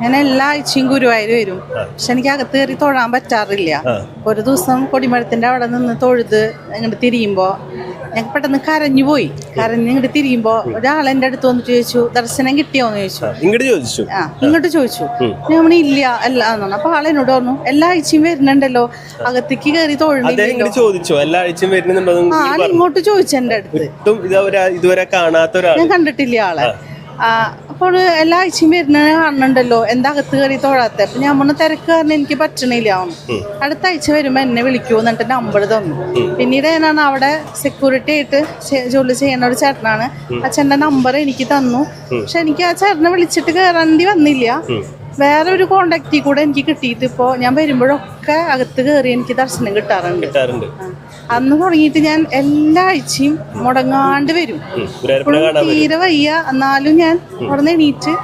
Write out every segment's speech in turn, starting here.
ഞാൻ എല്ലാ ആഴ്ചയും ഗുരുവായൂർ വരും. പക്ഷെ എനിക്ക് അകത്ത് കയറി തൊഴാൻ പറ്റാറില്ല. ഒരു ദിവസം കൊടിമരത്തിന്റെ അവിടെ നിന്ന് തൊഴുത് ഇങ്ങോട്ട് തിരിയുമ്പോ ഞാൻ പെട്ടെന്ന് കരഞ്ഞു പോയി. കരഞ്ഞ് ഇങ്ങോട്ട് തിരിയുമ്പോ ഒരാൾ എന്റെ അടുത്ത് വന്നിട്ട് ചോദിച്ചു ദർശനം കിട്ടിയോന്ന് ചോദിച്ചു. ഇങ്ങോട്ട് ചോദിച്ചു. ആ ഇങ്ങോട്ട് ചോദിച്ചു. ഞാൻ ഇല്ല അല്ല എന്നാണ് അപ്പൊ ആളെന്നോട് പറഞ്ഞു എല്ലാ ആഴ്ചയും വരുന്നുണ്ടല്ലോ. അകത്തേക്ക് കയറി തൊഴുന്നില്ലല്ലോ. ഇങ്ങോട്ട് ചോദിച്ചു? എല്ലാ ആഴ്ചയും ആൾ ഇങ്ങോട്ട് ചോദിച്ചു എന്റെ അടുത്ത്. ഇതുവരെ കാണാത്ത ഞാൻ കണ്ടിട്ടില്ല ആളെ. അപ്പോൾ എല്ലാ ആഴ്ചയും വരുന്ന കാണുന്നുണ്ടല്ലോ. എന്താ അകത്ത് കയറി തൊഴാത്ത? അപ്പൊ ഞാൻ പറഞ്ഞ തിരക്ക് കാരണം എനിക്ക് പറ്റണില്ല. അടുത്ത ആഴ്ച വരുമ്പോൾ എന്നെ വിളിക്കൂ എന്നിട്ട് നമ്പർ തന്നു. പിന്നീട് ഞാനാണ് അവിടെ സെക്യൂരിറ്റി ആയിട്ട് ജോലി ചെയ്യുന്ന ഒരു ചേട്ടനാണ്. അച്ഛന്റെ നമ്പർ എനിക്ക് തന്നു. പക്ഷെ എനിക്ക് ആ ചേട്ടനെ വിളിച്ചിട്ട് കയറേണ്ടി വന്നില്ല. വേറെ ഒരു കോണ്ടാക്റ്റിൽ കൂടെ എനിക്ക് കിട്ടിയിട്ട് ഇപ്പോ ഞാൻ വരുമ്പോഴൊക്കെ അകത്ത് കയറി എനിക്ക് ദർശനം കിട്ടാറുണ്ട്. കിട്ടാറുണ്ട്. അന്ന് തുടങ്ങിയിട്ട് ഞാൻ എല്ലാ ആഴ്ചയും മുടങ്ങാണ്ട് വരും. തീരെ വയ്യ. എന്നാലും ഞാൻ അവിടെ നിന്ന് എണീറ്റ്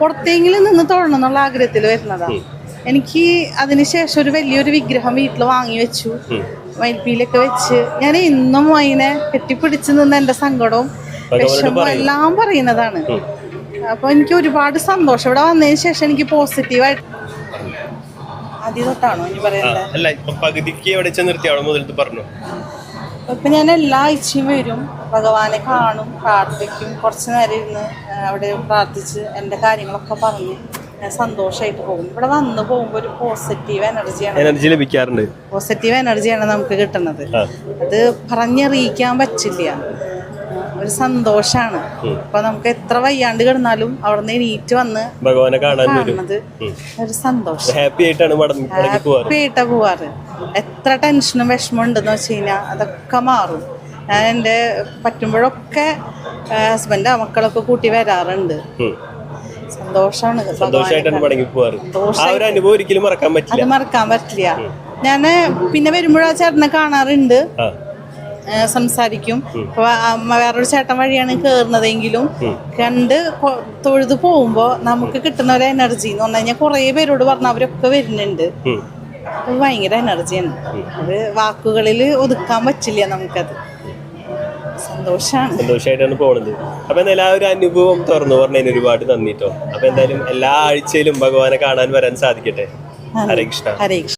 പുറത്തെങ്കിലും നിന്ന് തൊഴണം എന്നുള്ള ആഗ്രഹത്തിൽ വരുന്നതാണ് എനിക്ക് അതിനുശേഷം ഒരു വലിയൊരു വിഗ്രഹം വീട്ടിൽ വാങ്ങി വെച്ചു. മയിൽപ്പീലൊക്കെ വെച്ച്. ഞാൻ ഇന്നും അതിനെ കെട്ടിപ്പിടിച്ച് നിന്ന് എന്റെ സങ്കടവും വിഷമവും എല്ലാം പറയുന്നതാണ്. അപ്പൊ എനിക്ക് ഒരുപാട് സന്തോഷം. ഇവിടെ വന്നതിന് ശേഷം എനിക്ക് പോസിറ്റീവായിട്ട് ആദ്യം തൊട്ടാണോ ഇനി പറയുന്നത് അല്ല ഇപ്പൊ പകുതിക്ക് എവിടെ നിർത്തി അവിടെ മുതൽ പറഞ്ഞു? ഇപ്പൊ ഞാൻ എല്ലാ ആഴ്ചയും വരും. ഭഗവാനെ കാണും പ്രാർത്ഥിക്കും. കുറച്ച് നേരം ഇരുന്ന് അവിടെ പ്രാർത്ഥിച്ച് എന്റെ കാര്യങ്ങളൊക്കെ പറഞ്ഞ്. ഞാൻ സന്തോഷമായിട്ട് പോകും ഇവിടെ വന്ന് പോകുമ്പോൾ ഒരു പോസിറ്റീവ് എനർജിയാണ് എനർജി ലഭിക്കാറുണ്ട്. പോസിറ്റീവ് എനർജിയാണ് നമുക്ക് കിട്ടുന്നത്. അത് പറഞ്ഞറിയിക്കാൻ പറ്റില്ല. ഒരു സന്തോഷാണ്. അപ്പൊ നമുക്ക് എത്ര വയ്യാണ്ട് കിടന്നാലും അവിടെ നിന്ന് എണീറ്റ് വന്ന് ഭഗവാനെ കാണുന്നത് ഒരു സന്തോഷം. ഹാപ്പി ആയിട്ടാണ് മടങ്ങി പോവാറ്. എത്ര ടെൻഷനും വിഷമം ഉണ്ടെന്ന് വെച്ച് കഴിഞ്ഞാൽ അതൊക്കെ മാറും. ഞാൻ എന്റെ പറ്റുമ്പോഴൊക്കെ ഹസ്ബൻഡ് മക്കളൊക്കെ കൂട്ടി വരാറുണ്ട്. സന്തോഷാണ് സന്തോഷമാണ് അത് മറക്കാൻ പറ്റില്ല. ഞാൻ പിന്നെ വരുമ്പോഴാ ചേട്ടനെ കാണാറുണ്ട്. സംസാരിക്കും. അമ്മ വേറൊരു ചേട്ടൻ വഴിയാണ് കയറുന്നതെങ്കിലും കണ്ട് തൊഴുതു പോകുമ്പോൾ നമുക്ക് കിട്ടുന്ന ഒരു എനർജി എന്ന് പറഞ്ഞു കഴിഞ്ഞാൽ കുറേ പേരോട് പറഞ്ഞ അവരൊക്കെ വരുന്നുണ്ട്. ഭയങ്കര എനർജിയാണ് അത് വാക്കുകളിൽ ഒതുക്കാൻ പറ്റില്ല നമുക്കത്. സന്തോഷാണ്. സന്തോഷമായിട്ടാണ് പോണത്. അപ്പൊ എന്തായാലും ആ ഒരു അനുഭവം തുറന്നു പറഞ്ഞതിന് ഒരുപാട് നന്ദിട്ടോ. അപ്പൊ എന്തായാലും എല്ലാ ആഴ്ചയിലും ഭഗവാനെ കാണാൻ വരാൻ സാധിക്കട്ടെ. ഹരേ കൃഷ്ണ. ഹരേ കൃഷ്ണ.